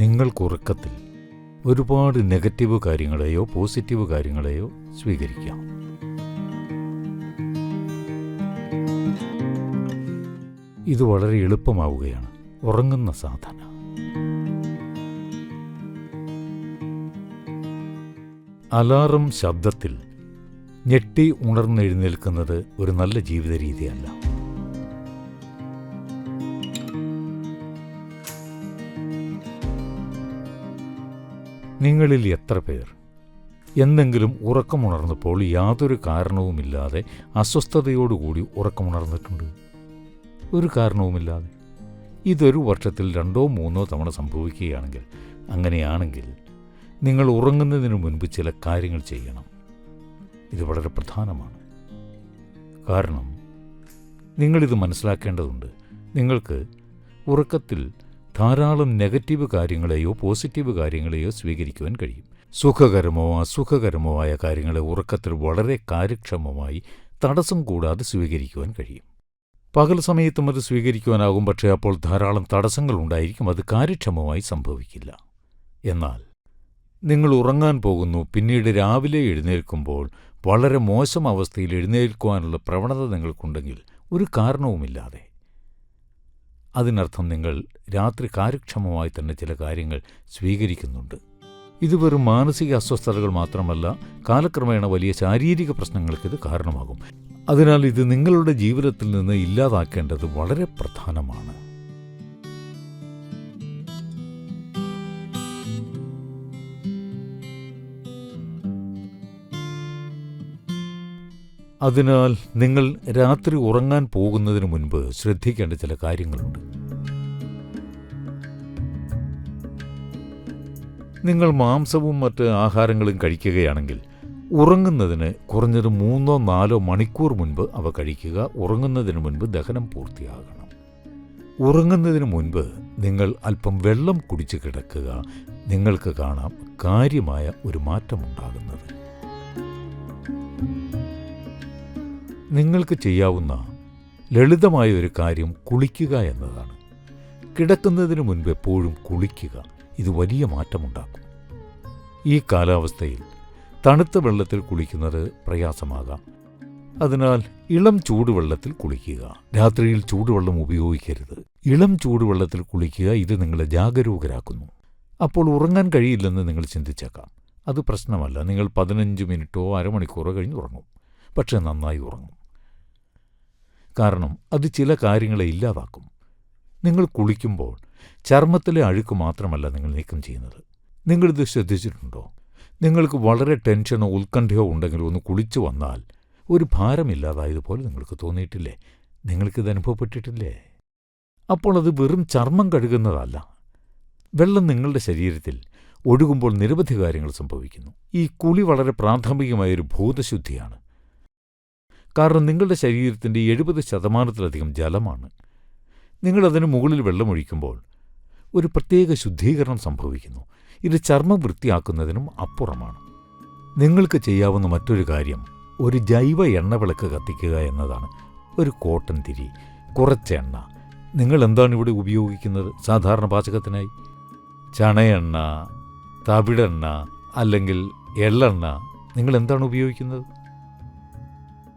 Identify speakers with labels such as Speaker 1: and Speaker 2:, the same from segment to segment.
Speaker 1: നിങ്ങൾക്കുറക്കത്തിൽ ഒരുപാട് negative കാര്യങ്ങളെയോ positive കാര്യങ്ങളെയോ സ്വീകരിക്കാം. ഇത് വളരെ എളുപ്പമാവുകയാണ്. ഉറങ്ങുന്ന സാധന. അലാറം ശബ്ദത്തിൽ ഞെട്ടി ഉണർന്നെഴുന്നേൽക്കുന്നത് ഒരു നല്ല ജീവിത രീതിയല്ല നിങ്ങളിൽ എത്ര പേർ? എന്തെങ്കിലും ഉറക്കമുണർന്നപ്പോൾ യാതൊരു കാരണവുമില്ലാതെ അസ്വസ്ഥതയോടുകൂടി ഉറക്കമുണർന്നിട്ടുണ്ട്. ഒരു കാരണവുമില്ലാതെ. ഇതൊരു വർഷത്തിൽ രണ്ടോ മൂന്നോ തവണ സംഭവിക്കുകയാണെങ്കിൽ അങ്ങനെയാണെങ്കിൽ നിങ്ങൾ ഉറങ്ങുന്നതിന് മുൻപ് ചില കാര്യങ്ങൾ ചെയ്യണം. ഇത് വളരെ പ്രധാനമാണ്. കാരണം നിങ്ങളിത് മനസ്സിലാക്കേണ്ടതുണ്ട്. നിങ്ങൾക്ക് ഉറക്കത്തിൽ ധാരാളം നെഗറ്റീവ് കാര്യങ്ങളെയോ പോസിറ്റീവ് കാര്യങ്ങളെയോ സ്വീകരിക്കുവാൻ കഴിയും. സുഖകരമോ അസുഖകരമോ ആയ കാര്യങ്ങളെ ഉറക്കത്തിൽ വളരെ കാര്യക്ഷമമായി തടസ്സം കൂടാതെ സ്വീകരിക്കുവാൻ കഴിയും. പകൽ സമയത്തും അത് സ്വീകരിക്കുവാനാകും പക്ഷേ അപ്പോൾ ധാരാളം തടസ്സങ്ങൾ ഉണ്ടായിരിക്കും അത് കാര്യക്ഷമമായി സംഭവിക്കില്ല. എന്നാൽ നിങ്ങൾ ഉറങ്ങാൻ പോകുന്നു പിന്നീട് രാവിലെ എഴുന്നേൽക്കുമ്പോൾ വളരെ മോശം അവസ്ഥയിൽ എഴുന്നേൽക്കുവാനുള്ള പ്രവണത നിങ്ങൾക്കുണ്ടെങ്കിൽ ഒരു കാരണവുമില്ലാതെ അതിനർത്ഥം നിങ്ങൾ രാത്രി കാര്യക്ഷമമായി തന്നെ ചില കാര്യങ്ങൾ സ്വീകരിക്കുന്നുണ്ട്. ഇത് വെറും മാനസിക അസ്വസ്ഥതകൾ മാത്രമല്ല കാലക്രമേണ വലിയ ശാരീരിക പ്രശ്നങ്ങൾക്ക് ഇത് കാരണമാകും. അതിനാൽ ഇത് നിങ്ങളുടെ ജീവിതത്തിൽ നിന്ന് ഇല്ലാതാക്കേണ്ടത് വളരെ പ്രധാനമാണ്. അതിനാൽ നിങ്ങൾ രാത്രി ഉറങ്ങാൻ പോകുന്നതിന് മുൻപ് ശ്രദ്ധിക്കേണ്ട ചില കാര്യങ്ങളുണ്ട്. നിങ്ങൾ മാംസവും മറ്റ് ആഹാരങ്ങളും കഴിക്കുകയാണെങ്കിൽ ഉറങ്ങുന്നതിന് കുറഞ്ഞത് മൂന്നോ നാലോ മണിക്കൂർ മുൻപ് അവ കഴിക്കുക. ഉറങ്ങുന്നതിന് മുൻപ് ദഹനം പൂർത്തിയാകണം. ഉറങ്ങുന്നതിന് മുൻപ് നിങ്ങൾ അല്പം വെള്ളം കുടിച്ച് കിടക്കുക. നിങ്ങൾക്ക് കാണാം കാര്യമായ ഒരു മാറ്റമുണ്ടാകുന്നത്. നിങ്ങൾക്ക് ചെയ്യാവുന്ന ലളിതമായ ഒരു കാര്യം കുളിക്കുക എന്നതാണ്. കിടക്കുന്നതിന് മുൻപ് എപ്പോഴും കുളിക്കുക ഇത് വലിയ മാറ്റമുണ്ടാക്കും. ഈ കാലാവസ്ഥയിൽ തണുത്ത വെള്ളത്തിൽ കുളിക്കുന്നത് പ്രയാസമാകാം. അതിനാൽ ഇളം ചൂടുവെള്ളത്തിൽ കുളിക്കുക. രാത്രിയിൽ ചൂടുവെള്ളം ഉപയോഗിക്കരുത്. ഇളം ചൂടുവെള്ളത്തിൽ കുളിക്കുക ഇത് നിങ്ങളെ ജാഗരൂകരാക്കുന്നു. അപ്പോൾ ഉറങ്ങാൻ കഴിയില്ലെന്ന് നിങ്ങൾ ചിന്തിച്ചേക്കാം. അത് പ്രശ്നമല്ല. നിങ്ങൾ പതിനഞ്ച് മിനിറ്റോ അരമണിക്കൂറോ കഴിഞ്ഞ് ഉറങ്ങും. പക്ഷേ നന്നായി ഉറങ്ങും. കാരണം അത് ചില കാര്യങ്ങളെ ഇല്ലാതാക്കും. നിങ്ങൾ കുളിക്കുമ്പോൾ ചർമ്മത്തിലെ അഴുക്ക് മാത്രമല്ല നിങ്ങൾ നീക്കം ചെയ്യുന്നത്. നിങ്ങളിത് ശ്രദ്ധിച്ചിട്ടുണ്ടോ? നിങ്ങൾക്ക് വളരെ ടെൻഷനോ ഉത്കണ്ഠയോ ഉണ്ടെങ്കിൽ ഒന്ന് കുളിച്ചു വന്നാൽ ഒരു ഭാരമില്ലാതായതുപോലെ നിങ്ങൾക്ക് തോന്നിയിട്ടില്ലേ? നിങ്ങൾക്കിത് അനുഭവപ്പെട്ടിട്ടില്ലേ? അപ്പോൾ അത് വെറും ചർമ്മം കഴുകുന്നതല്ല. വെള്ളം നിങ്ങളുടെ ശരീരത്തിൽ ഒഴുകുമ്പോൾ നിരവധി കാര്യങ്ങൾ സംഭവിക്കുന്നു. ഈ കുളി വളരെ പ്രാഥമികമായൊരു ഭൂതശുദ്ധിയാണ്. കാരണം നിങ്ങളുടെ ശരീരത്തിന്റെ എഴുപത് ശതമാനത്തിലധികം ജലമാണ്. നിങ്ങളതിന് മുകളിൽ വെള്ളമൊഴിക്കുമ്പോൾ ഒരു പ്രത്യേക ശുദ്ധീകരണം സംഭവിക്കുന്നു. ഇത് ചർമ്മം വൃത്തിയാക്കുന്നതിനും അപ്പുറമാണ്. നിങ്ങൾക്ക് ചെയ്യാവുന്ന മറ്റൊരു കാര്യം ഒരു ജൈവ എണ്ണവിളക്ക് കത്തിക്കുക എന്നതാണ്. ഒരു കോട്ടൻ തിരി കുറച്ച് എണ്ണ. നിങ്ങൾ എന്താണ് ഇവിടെ ഉപയോഗിക്കുന്നത് സാധാരണ പാചകത്തിനായി? ചണയെണ്ണ തവിടെണ്ണ അല്ലെങ്കിൽ എള്ളെണ്ണ. നിങ്ങൾ എന്താണ് ഉപയോഗിക്കുന്നത്?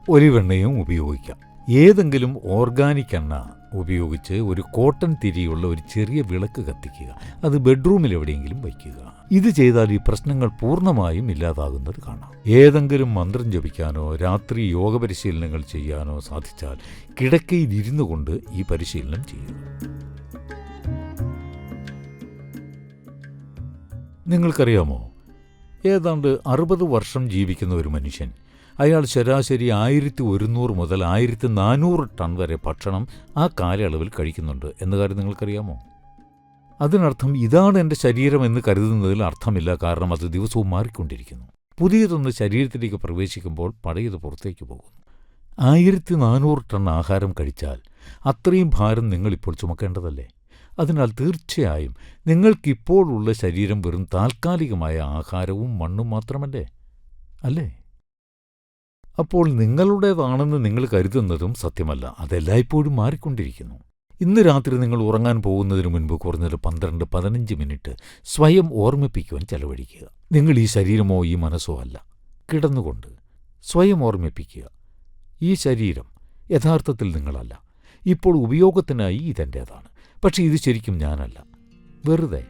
Speaker 1: ഒലിവെണ്ണയും ഉപയോഗിക്കാം. ഏതെങ്കിലും ഓർഗാനിക് എണ്ണ ഉപയോഗിച്ച് ഒരു കോട്ടൺ തിരിയുള്ള ഒരു ചെറിയ വിളക്ക് കത്തിക്കുക. അത് ബെഡ്റൂമിൽ എവിടെയെങ്കിലും വയ്ക്കുക. ഇത് ചെയ്താൽ ഈ പ്രശ്നങ്ങൾ പൂർണമായും ഇല്ലാതാകുന്നത് കാണാം. ഏതെങ്കിലും മന്ത്രം ജപിക്കാനോ രാത്രി യോഗ പരിശീലനങ്ങൾ ചെയ്യാനോ സാധിച്ചാൽ കിടക്കയിൽ ഇരുന്നു കൊണ്ട് ഈ പരിശീലനം ചെയ്യുക. നിങ്ങൾക്കറിയാമോ? ഏതാണ്ട് അറുപത് വർഷം ജീവിക്കുന്ന ഒരു മനുഷ്യൻ അയാൾ ശരാശരി ആയിരത്തി ഒരുന്നൂറ് മുതൽ ആയിരത്തി നാനൂറ് ടൺ വരെ ഭക്ഷണം ആ കാലയളവിൽ കഴിക്കുന്നുണ്ട്. എന്ന കാര്യം നിങ്ങൾക്കറിയാമോ? അതിനർത്ഥം ഇതാണ് എന്റെ ശരീരം എന്ന് കരുതുന്നതിൽ അർത്ഥമില്ല. കാരണം അത് ദിവസവും മാറിക്കൊണ്ടിരിക്കുന്നു. പുതിയതൊന്ന് ശരീരത്തിലേക്ക് പ്രവേശിക്കുമ്പോൾ പഴയത് പുറത്തേക്ക് പോകുന്നു. ആയിരത്തി നാനൂറ് ടൺ ആഹാരം കഴിച്ചാൽ അത്രയും ഭാരം നിങ്ങളിപ്പോൾ ചുമക്കേണ്ടതല്ലേ? അതിനാൽ തീർച്ചയായും നിങ്ങൾക്കിപ്പോഴുള്ള ശരീരം വെറും താൽക്കാലികമായ ആഹാരവും മണ്ണും മാത്രമല്ലേ? അല്ലേ? അപ്പോൾ നിങ്ങളുടേതാണെന്ന് നിങ്ങൾ കരുതുന്നതും സത്യമല്ല. അതെല്ലായ്പ്പോഴും മാറിക്കൊണ്ടിരിക്കുന്നു. ഇന്ന് രാത്രി നിങ്ങൾ ഉറങ്ങാൻ പോകുന്നതിന് മുൻപ് കുറഞ്ഞത് പന്ത്രണ്ട് പതിനഞ്ച് മിനിറ്റ് സ്വയം ഓർമ്മിപ്പിക്കുവാൻ ചെലവഴിക്കുക. നിങ്ങൾ ഈ ശരീരമോ ഈ മനസ്സോ അല്ല. കിടന്നുകൊണ്ട് സ്വയം ഓർമ്മിപ്പിക്കുക. ഈ ശരീരം യഥാർത്ഥത്തിൽ നിങ്ങളല്ല. ഇപ്പോൾ ഉപയോഗത്തിനായി ഇതെന്റേതാണ് പക്ഷേ ഇത് ശരിക്കും ഞാനല്ല. വെറുതെ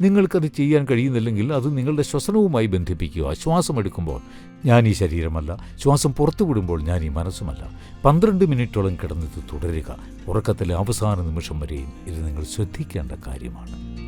Speaker 1: നിങ്ങൾക്കത് ചെയ്യാൻ കഴിയുന്നില്ലെങ്കിൽ അത് നിങ്ങളുടെ ശ്വസനവുമായി ബന്ധിപ്പിക്കുക. ശ്വാസം എടുക്കുമ്പോൾ ഞാൻ ഈ ശരീരമല്ല. ശ്വാസം പുറത്തു വിടുമ്പോൾ ഞാൻ ഈ മനസ്സുമല്ല. പന്ത്രണ്ട് മിനിറ്റോളം കിടന്നിട്ട് തുടരുക. ഉറക്കത്തിലെ അവസാന നിമിഷം വരെയും ഇത് നിങ്ങൾ ശ്രദ്ധിക്കേണ്ട കാര്യമാണ്.